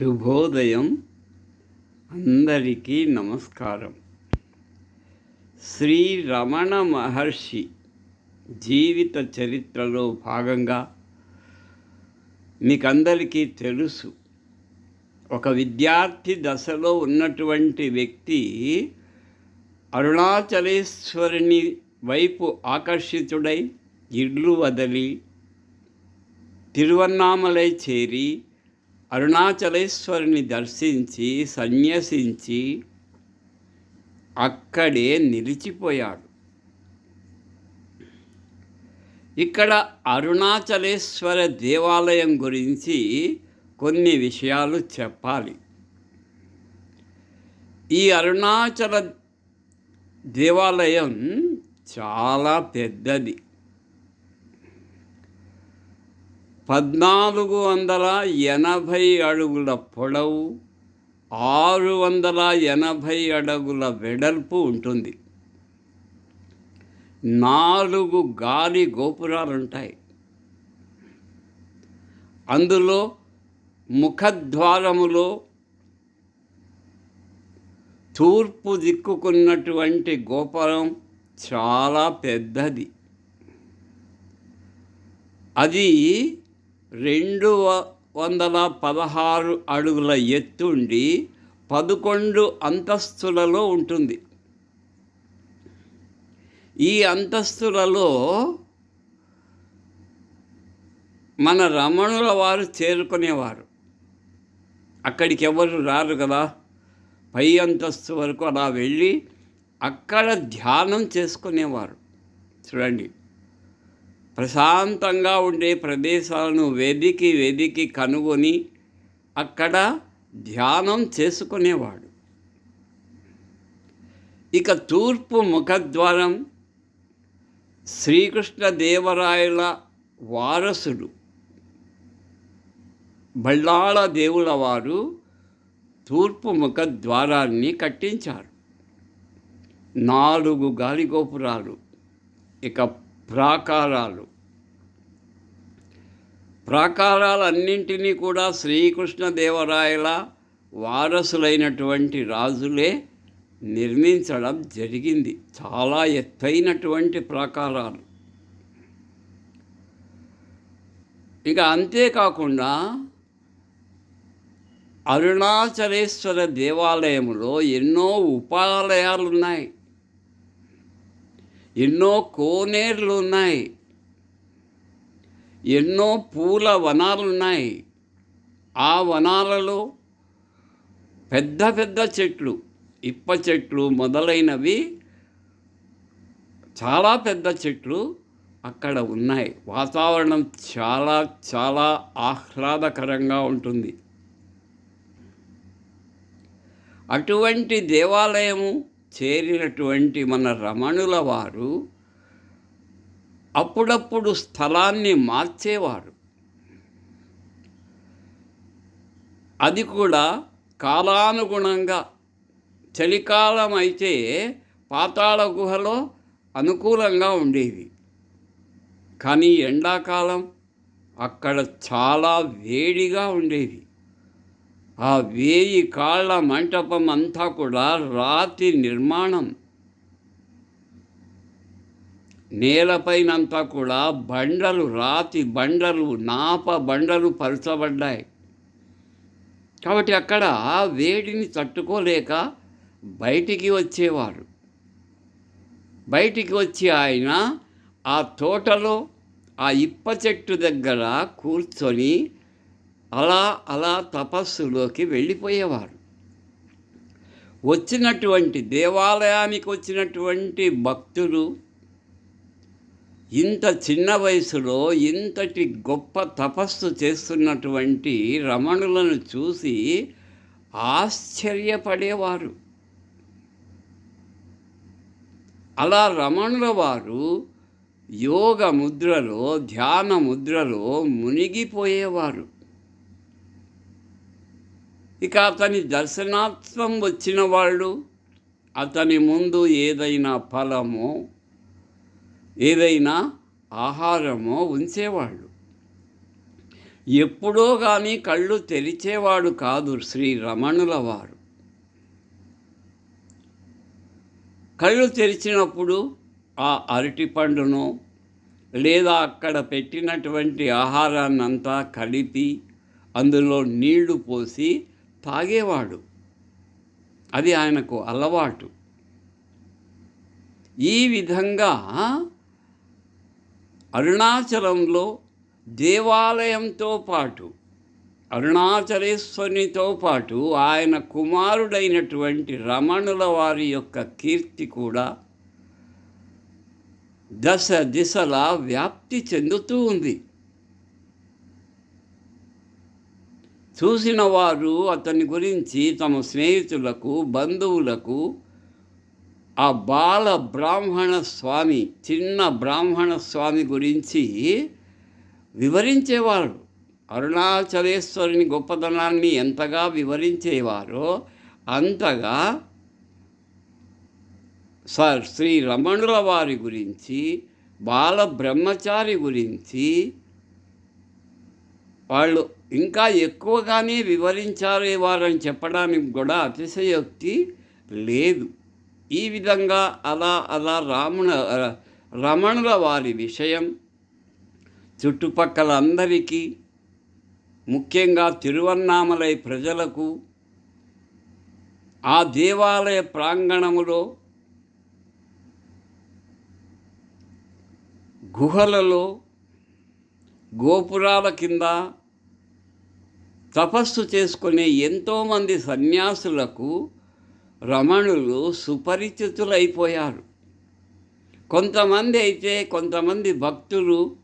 శుభోదయం. అందరికీ నమస్కారం. శ్రీ రమణ మహర్షి జీవిత చరిత్రలో భాగంగా మీకందరికీ తెలుసు. ఒక విద్యార్థి దశలో ఉన్నటువంటి వ్యక్తి అరుణాచలేశ్వరుని వైపు ఆకర్షితుడై ఇళ్ళు వదిలి తిరువన్నామలై చేరి అరుణాచలేశ్వరుని దర్శించి సన్యసించి అక్కడే నిలిచిపోయాడు. ఇక్కడ అరుణాచలేశ్వర దేవాలయం గురించి కొన్ని విషయాలు చెప్పాలి. ఈ అరుణాచల దేవాలయం చాలా పెద్దది. పద్నాలుగు వందల ఎనభై అడుగుల పొడవు ఆరు వందల ఎనభై అడుగుల వెడల్పు ఉంటుంది. నాలుగు గాలి గోపురాలు ఉంటాయి అందులో ముఖద్వారములో తూర్పు దిక్కుకున్నటువంటి గోపురం చాలా పెద్దది. అది రెండు వందల పదహారు అడుగుల ఎత్తుండి పదకొండు అంతస్తులలో ఉంటుంది. ఈ అంతస్తులలో మన రమణుల వారు చేరుకునేవారు. అక్కడికి ఎవరు రారు కదా? పై అంతస్తు వరకు అలా వెళ్ళి అక్కడ ధ్యానం చేసుకునేవారు. చూడండి. ప్రశాంతంగా ఉండే ప్రదేశాలను వెదికి వెదికి కనుగొని అక్కడ ధ్యానం చేసుకునేవాడు. ఇక తూర్పు ముఖద్వారం శ్రీకృష్ణదేవరాయల వారసుడు బళ్ళాళ దేవుల వారు తూర్పు ముఖద్వారాన్ని కట్టించారు. నాలుగు గాలిగోపురాలు ఇక ప్రాకారాలు. ప్రాకారాలన్నింటినీ కూడా శ్రీకృష్ణదేవరాయల వారసులైనటువంటి రాజులే నిర్మించడం జరిగింది. చాలా ఎత్తైనటువంటి ప్రాకారాలు. ఇక అంతేకాకుండా అరుణాచలేశ్వర దేవాలయంలో ఎన్నో ఉపాలయాలు ఉన్నాయి ఎన్నో కోనేర్లు ఉన్నాయి ఎన్నో పూల వనాలు ఉన్నాయి ఆ వనాలలో పెద్ద పెద్ద చెట్లు ఇప్ప చెట్లు మొదలైనవి చాలా పెద్ద చెట్లు అక్కడ ఉన్నాయి. వాతావరణం చాలా చాలా ఆహ్లాదకరంగా ఉంటుంది. అటువంటి దేవాలయము చేరినటువంటి మన రమణుల వారు అప్పుడప్పుడు స్థలాన్ని మార్చేవారు. అది కూడా కాలానుగుణంగా చలికాలం అయితే పాతాళ గుహలో అనుకూలంగా ఉండేవి. కానీ ఎండాకాలం అక్కడ చాలా వేడిగా ఉండేది ఆ వేయి కాళ్ళ మంటపం అంతా కూడా రాతి నిర్మాణం. నేలపైనంతా కూడా బండలు రాతి బండలు నాప బండలు పరచబడ్డాయి. కాబట్టి అక్కడ వేడిని తట్టుకోలేక బయటికి వచ్చేవారు. బయటికి వచ్చి ఆయన ఆ తోటలో ఆ ఇప్ప చెట్టు దగ్గర కూర్చొని అలా అలా తపస్సులోకి వెళ్ళిపోయేవారు వచ్చినటువంటి దేవాలయానికి వచ్చినటువంటి భక్తులు ఇంత చిన్న వయసులో ఇంతటి గొప్ప తపస్సు చేస్తున్నటువంటి రమణులను చూసి ఆశ్చర్యపడేవారు. అలా రమణుల వారు యోగ ముద్రలో ధ్యాన ముద్రలో మునిగిపోయేవారు. ఇక అతని దర్శనాత్వం వచ్చిన వాళ్ళు అతని ముందు ఏదైనా ఫలమో ఏదైనా ఆహారమో ఉంచేవాళ్ళు. ఎప్పుడో కానీ కళ్ళు తెరిచేవాడు కాదు శ్రీ రమణుల వారు. కళ్ళు తెరిచినప్పుడు ఆ అరటి పండును లేదా అక్కడ పెట్టినటువంటి ఆహారాన్నంతా కలిపి అందులో నీళ్ళు పోసి తాగేవాడు. అది ఆయనకు అలవాటు. ఈ విధంగా అరుణాచలంలో దేవాలయంతో పాటు అరుణాచలేశ్వరునితో పాటు ఆయన కుమారుడైనటువంటి రమణుల వారి యొక్క కీర్తి కూడా దశ దిశలా వ్యాప్తి చెందుతూ ఉంది. చూసిన వారు అతని గురించి తమ స్నేహితులకు బంధువులకు ఆ బాల బ్రాహ్మణ స్వామి చిన్న బ్రాహ్మణ స్వామి గురించి వివరించేవారు. అరుణాచలేశ్వరుని గొప్పతనాన్ని ఎంతగా వివరించేవారో అంతగా సార్ శ్రీ రమణుల వారి గురించి బాల బ్రహ్మచారి గురించి వాళ్ళు ఇంకా ఎక్కువగానే వివరించారేవారని చెప్పడానికి కూడా అతిశయోక్తి లేదు. ఈ విధంగా అలా అలా రాముణ రమణుల వారి విషయం చుట్టుపక్కల అందరికీ ముఖ్యంగా తిరువన్నామలై ప్రజలకు ఆ దేవాలయ ప్రాంగణములో గుహలలో గోపురాల కింద తపస్సు చేసుకునే ఎంతోమంది సన్యాసులకు రమణులు సుపరిచితులైపోయారు. కొంతమంది అయితే కొంతమంది భక్తులు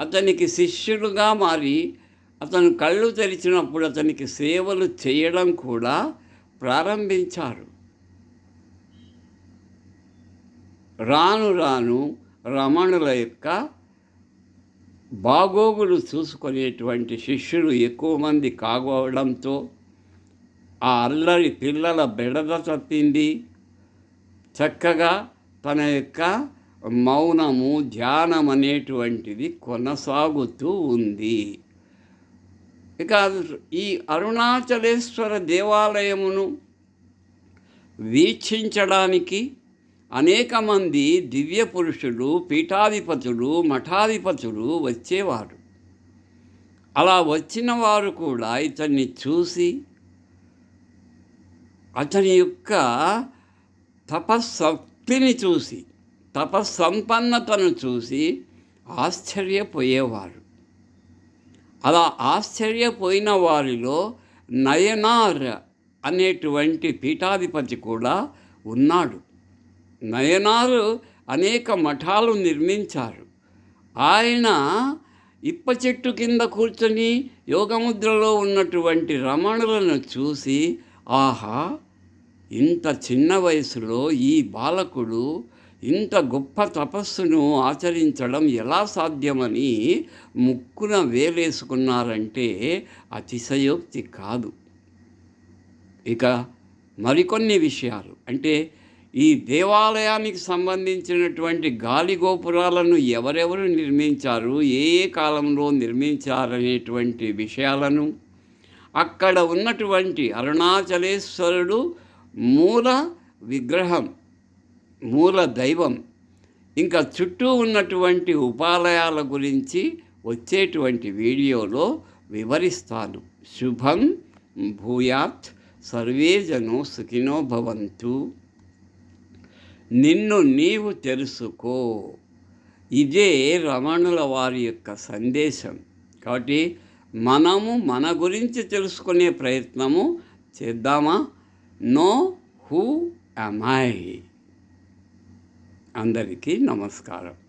అతనికి శిష్యులుగా మారి అతను కళ్ళు తెరిచినప్పుడు అతనికి సేవలు చేయడం కూడా ప్రారంభించారు. రాను రాను రమణుల యొక్క బాగోగులు చూసుకునేటువంటి శిష్యులు ఎక్కువ మంది కాగోవడంతో ఆ అల్లరి పిల్లల బెడద తప్పింది. చక్కగా తన యొక్క మౌనము ధ్యానం అనేటువంటిది కొనసాగుతూ ఉంది. ఇక ఈ అరుణాచలేశ్వర దేవాలయమును వీక్షించడానికి అనేక మంది దివ్య పురుషులు పీఠాధిపతులు మఠాధిపతులు వచ్చేవారు. అలా వచ్చిన వారు కూడా ఇతన్ని చూసి అతని యొక్క తపస్సక్తిని చూసి తపస్సంపన్నతను చూసి ఆశ్చర్యపోయేవారు. అలా ఆశ్చర్యపోయిన వారిలో నయనార్ అనేటువంటి పీఠాధిపతి కూడా ఉన్నాడు. నయనారు అనేక మఠాలు నిర్మించారు. ఆయన ఇప్ప చెట్టు కింద కూర్చొని యోగముద్రలో ఉన్నటువంటి రమణులను చూసి ఆహా ఇంత చిన్న వయసులో ఈ బాలకుడు ఇంత గొప్ప తపస్సును ఆచరించడం ఎలా సాధ్యమని ముక్కున వేలేసుకున్నారంటే అతిశయోక్తి కాదు. ఇక మరికొన్ని విషయాలు. అంటే ఈ దేవాలయానికి సంబంధించినటువంటి గాలి గోపురాలను ఎవరెవరు నిర్మించారు? ఏ ఏ కాలంలో నిర్మించారనేటువంటి విషయాలను అక్కడ ఉన్నటువంటి అరుణాచలేశ్వరుడు మూల విగ్రహం మూల దైవం ఇంకా చుట్టూ ఉన్నటువంటి ఉపాలయాల గురించి వచ్చేటువంటి వీడియోలో వివరిస్తాను. శుభం భూయాత్ సర్వే జనో సుఖినో భవంతు. నిన్ను నీవు తెలుసుకో. ఇదే రమణుల వారి యొక్క సందేశం. కాబట్టి మనము మన గురించి తెలుసుకునే ప్రయత్నము చేద్దామా? నో హూ ఐ. అందరికీ నమస్కారం.